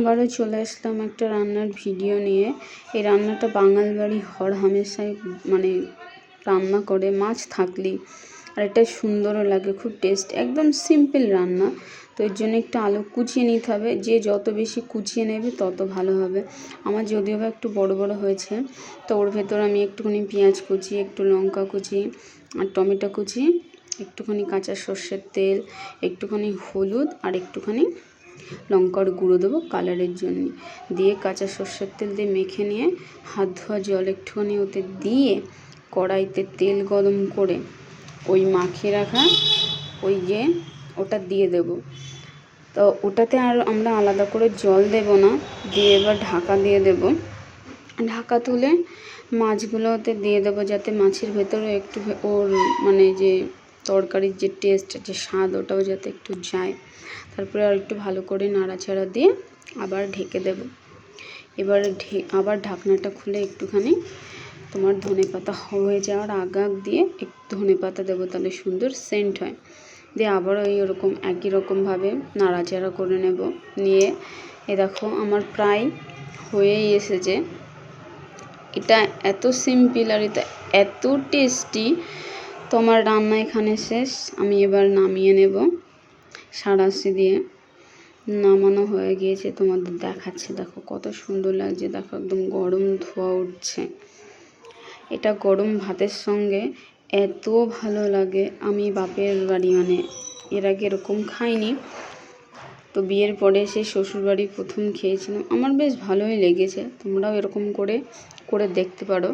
আবারও চলে আসলাম একটা রান্নার ভিডিও নিয়ে। এই রান্নাটা বাঙাল বাড়ি হর হামেশাই মানে রান্না করে, মাছ থাকলেই। আর এটা সুন্দরও লাগে, খুব টেস্ট একদম সিম্পল রান্না। তো এর জন্য একটু আলু কুচিয়ে নিতে হবে। যে যত বেশি কুচিয়ে নেবে, তত ভালো হবে। আমার যদিও বা একটু বড় বড় হয়েছে, তো ওর ভেতর আমি একটুখানি পেঁয়াজ কুচি, একটু লঙ্কা কুচি আর টমেটো কুচি, একটুখানি কাঁচা সর্ষের তেল, একটুখানি হলুদ আর একটুখানি লঙ্কার গুঁড়ো দেবো কালারের জন্য। দিয়ে কাঁচা সর্ষের তেল দিয়ে মেখে নিয়ে হাত ধোয়া জল একটুখানি ওতে দিয়ে কড়াইতে তেল গরম করে ওই মাখিয়ে রাখা ওই যে ওটা দিয়ে দেব। তো ওটাতে আর আমরা আলাদা করে জল দেব না, দিয়ে এবার ঢাকা দিয়ে দেব। ঢাকা তুলে মাছগুলো ওতে দিয়ে দেবো যাতে মাছের ভেতরে একটু ওর মানে যে তরকারির যে টেস্ট যে স্বাদ, ওটাও যাতে একটু যায়। তারপরে আর একটু ভালো করে নাড়াচাড়া দিয়ে আবার ঢেকে দেব। এবার ঢে, আবার ঢাকনাটা খুলে একটুখানি তোমার ধনে পাতা হয়ে যাওয়ার আগ আগ দিয়ে একটু ধনে পাতা দেবো, তাহলে সুন্দর সেন্ট হয়। দিয়ে আবার ওই ওরকম, একই রকমভাবে নাড়াচাড়া করে নেব। নিয়ে এ দেখো, আমার প্রায় হয়েই এসেছে। এটা এত সিম্পল আর এটা এত টেস্টি তো আমার রান্না এখানে শেষ। আমি এবার নামিয়ে নেব সাঁড়াশি দিয়ে। নামানো হয়ে গিয়েছে, তোমাদের দেখাচ্ছে। দেখো কত সুন্দর লাগছে, দেখো একদম গরম ধোয়া উঠছে। এটা গরম ভাতের সঙ্গে এত ভালো লাগে। আমি বাপের বাড়ি মানে এর আগে এরকম খাইনি। তো বিয়ের পরে সেই শ্বশুরবাড়ি প্রথম খেয়েছিলাম। আমার বেশ ভালোই লেগেছে, তোমরাও এরকম করে করে দেখতে পারো।